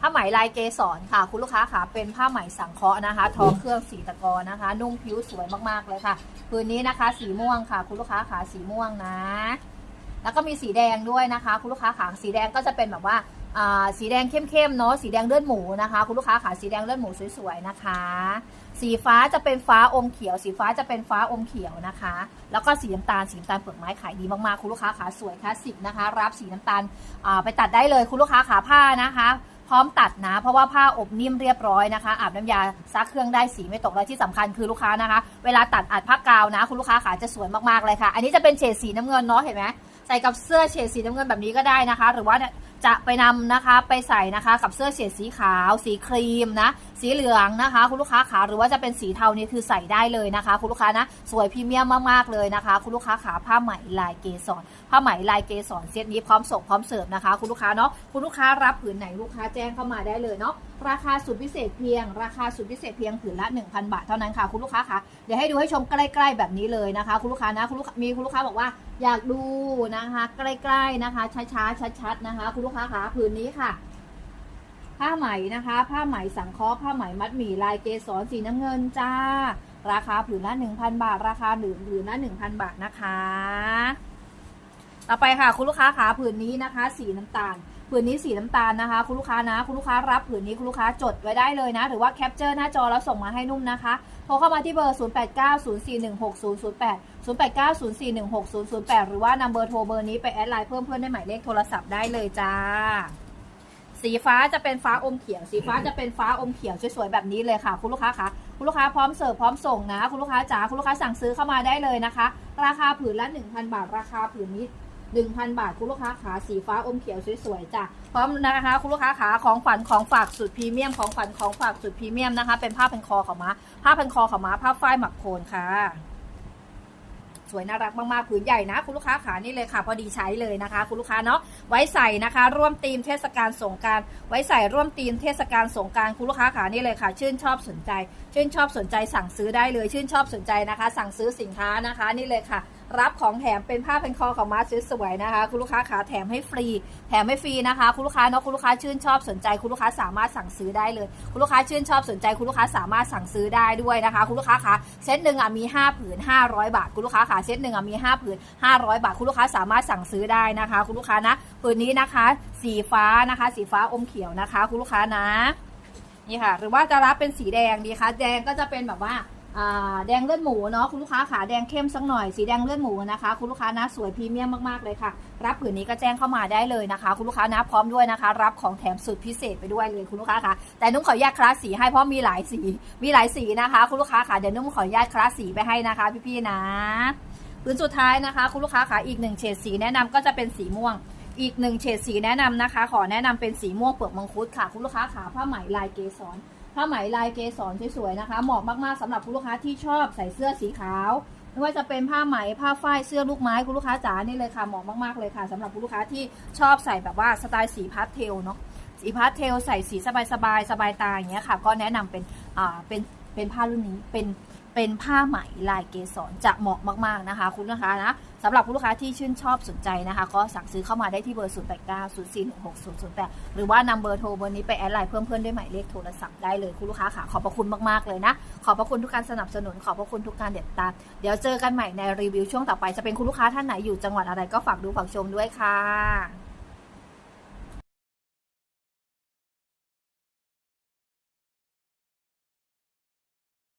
ผ้าไหมลายเกสรค่ะ คุณลูกค้าค่ะเป็นผ้าไหมสังเคราะห์นะคะ ทอเครื่องสีตะกอนะคะ นุ่งผิวสวยมากๆเลยค่ะผืนนี้นะคะ สีม่วงค่ะ คุณลูกค้าขาสีม่วงนะ แล้วก็มีสีแดงด้วยนะคะ คุณลูกค้าขาสีแดงก็จะเป็นแบบว่าสีแดงเข้มๆเนาะสีแดงเลือดหมูนะคะ คุณลูกค้าขาสีแดงเลือดหมูสวยๆนะคะ สีฟ้าจะเป็นฟ้าอมเขียว สีฟ้าจะเป็นฟ้าอมเขียวนะคะ แล้วก็สีน้ำตาลสีน้ำตาลเปลือกไม้ขายดีมากๆคุณลูกค้าขาสวยคลาสสิกนะคะ รับสีน้ำตาลไปตัดได้เลยคุณลูกค้าขาผ้านะคะ พร้อมตัดนะ เพราะว่าผ้าอบนิ่มเรียบร้อยนะคะ อาบน้ำยาซักเครื่องได้สีไม่ตกและที่สำคัญคือลูกค้านะคะ เวลาตัดอัดผ้ากาวนะ คุณลูกค้าขาจะสวยมากๆเลยค่ะ อันนี้จะเป็นเฉดสีน้ำเงินเนาะเห็นไหมใส่กับเสื้อเฉดสีน้ำเงินแบบนี้ก็ได้นะคะ หรือว่า จะไปนำนะคะไปใส่นะคะกับเสื้อเฉดสีขาว สีครีมนะ สีเหลืองนะคะ คุณลูกค้าขาหรือว่าจะเป็นสีเทานี่คือใส่ได้เลยนะคะ คุณลูกค้านะ สวยพรีเมียมมากๆเลยนะคะ คุณลูกค้าขาผ้าไหมลายเกสรผ้าไหมลายเกสรเซตนี้พร้อมส่งพร้อมเสิร์ฟนะคะ คุณลูกค้าเนาะคุณลูกค้ารับผืนไหนลูกค้าแจ้งเข้ามาได้เลยเนาะราคาสุดพิเศษเพียง ราคาสุดพิเศษเพียงผืนละ 1,000 บาทเท่านั้นค่ะคุณลูกค้าคะเดี๋ยวให้ดูให้ชมใกล้ ๆ แบบนี้เลยนะคะ คุณลูกค้านะคุณลูกคามีคุณลูกค้าบอกว่า อยากดูนะคะ ใกล้ๆนะคะช้าๆชัดๆนะคะคุณลูกค้าคะผืนนี้ค่ะ ผ้าไหมนะคะ ผ้าไหมสังเคราะห์ผ้าไหมมัดหมี่ลายเกสรสีน้ำเงินจ้า ราคาผืนละหนึ่งพันบาท ราคาหนึ่งผืนละ1,000บาทนะคะ ต่อไปค่ะคุณลูกค้าขาผืนนี้นะคะ สีน้ำตาล ผืนนี้สีน้ำตาลนะคะ คุณลูกค้านะ คุณลูกค้ารับผืนนี้คุณลูกค้าจดไว้ได้เลยนะ หรือว่าแคปเจอร์หน้าจอแล้วส่งมาให้นุ่มนะคะโทรเข้ามาที่เบอร์ 0890416008 0890416008 หรือว่านำเบอร์โทรเบอร์นี้ไปแอดไลน์เพิ่มเพื่อนได้หมายเลขโทรศัพท์ได้เลยจ้าสีฟ้าจะเป็นฟ้าอมเขียว สีฟ้าจะเป็นฟ้าอมเขียวสวยๆแบบนี้เลยค่ะ คุณลูกค้าคะคุณลูกค้าพร้อมเสิร์ฟพร้อมส่งนะ คุณลูกค้าจ๋าคุณลูกค้าสั่งซื้อเข้ามาได้เลยนะคะ ราคาผืนละ 1,000 บาท ราคาผืนนี้ 1,000 บาท คุณลูกค้าขาสีฟ้าอมเขียวสวยๆจ้ะพร้อมนะคะ คุณลูกค้าขาของฝันของฝากสุดพรีเมียมของฝันของฝากสุดพรีเมียมนะคะ เป็นผ้าพันคอของม้าผ้าพันคอของม้าผ้าฝ้ายหมักโคนค่ะ สวยน่ารักมากๆผืนใหญ่นะ คุณลูกค้าขานี่เลยค่ะ พอดีใช้เลยนะคะ คุณลูกค้าเนาะไว้ใส่นะคะ ร่วมธีมเทศกาลสงการไว้ใส่ร่วมธีมเทศกาลสงการคุณลูกค้าขานี่เลยค่ะ ชื่นชอบสนใจ ชื่นชอบสนใจสั่งซื้อได้เลย ชื่นชอบสนใจนะคะ สั่งซื้อสินค้านะคะนี่เลยค่ะรับของแถมเป็นผ้าเป็นคอของมาสวยๆนะคะ คุณลูกค้าขาแถมให้ฟรี แถมให้ฟรีนะคะ คุณลูกค้าเนาะคุณลูกค้าชื่นชอบสนใจ คุณลูกค้าสามารถสั่งซื้อได้เลย คุณลูกค้าชื่นชอบสนใจ คุณลูกค้าสามารถสั่งซื้อได้ด้วยนะคะ คุณลูกค้าคะ เซตหนึ่งอะมี 5 ผืน 500 บาท คุณลูกค้าค่ะเซตหนึ่งอะมี 5 ผืน 500 บาท คุณลูกค้าสามารถสั่งซื้อได้นะคะ คุณลูกค้านะผืนนี้นะคะ สีฟ้านะคะ สีฟ้าอมเขียวนะคะ คุณลูกค้านะนี่ค่ะ หรือว่าจะรับเป็นสีแดงดีคะแดงก็จะเป็นแบบว่า แดงเลือดหมูเนาะคุณลูกค้าขาแดงเข้มสักหน่อยสีแดงเลือดหมูนะคะ คุณลูกค้านะสวยพรีเมียมมากๆเลยค่ะ รับผืนนี้ก็แจ้งเข้ามาได้เลยนะคะ คุณลูกค้านะพร้อมด้วยนะคะ รับของแถมสุดพิเศษไปด้วยเลยคุณลูกค้าค่ะแต่นุ่มขออนุญาตคลาสสีให้เพราะมีหลายสีมีหลายสีนะคะ คุณลูกค้าค่ะเดี๋ยวนุ่มขออนุญาตคลาสสีไปให้นะคะ พี่ๆนะผืนสุดท้ายนะคะ คุณลูกค้าค่ะอีกหนึ่งเฉดสีแนะนำก็จะเป็นสีม่วง อีกหนึ่งเฉดสีแนะนำนะคะ ขอแนะนำเป็นสีม่วงเปลือกมังคุดค่ะ คุณลูกค้าขาผ้าไหมลายเกสร ผ้าไหมลายเกสรสวยๆนะคะ เหมาะมากๆสำหรับคุณลูกค้าที่ชอบใส่เสื้อสีขาว ไม่ว่าจะเป็นผ้าไหมผ้าฝ้ายเสื้อลูกไม้คุณลูกค้าจ๋านี่เลยค่ะเหมาะมากๆเลยค่ะสำหรับคุณลูกค้าที่ชอบใส่แบบว่าสไตล์สีพาสเทลเนาะสีพาสเทลใส่สีสบายๆสบายตาอย่างเงี้ยค่ะ ก็แนะนำเป็นอ่าเป็น เป็นผ้ารุ่นนี้เป็นเป็นผ้าไหมลายเกสรจะเหมาะมาก ๆ นะคะ คุณลูกค้านะสำหรับคุณลูกค้าที่ชื่นชอบสนใจนะคะ ก็สั่งซื้อเข้ามาได้ที่เบอร์ 0 8 9 0 4 1 6 0 0 8 หรือว่านำเบอร์โทรเบอร์นี้ไปแอดไลน์เพิ่มเพื่อนด้วยหมายเลขโทรศัพท์ได้เลยคุณลูกค้าค่ะ ขอบพระคุณมาก ๆ เลยนะ ขอบพระคุณทุกการสนับสนุน ขอบพระคุณทุกการเด็ดตามเดี๋ยวเจอกันใหม่ในรีวิวช่วงต่อไปจะเป็นคุณลูกค้าท่านไหนอยู่จังหวัดอะไรก็ฝากดูฝากชมด้วยค่ะ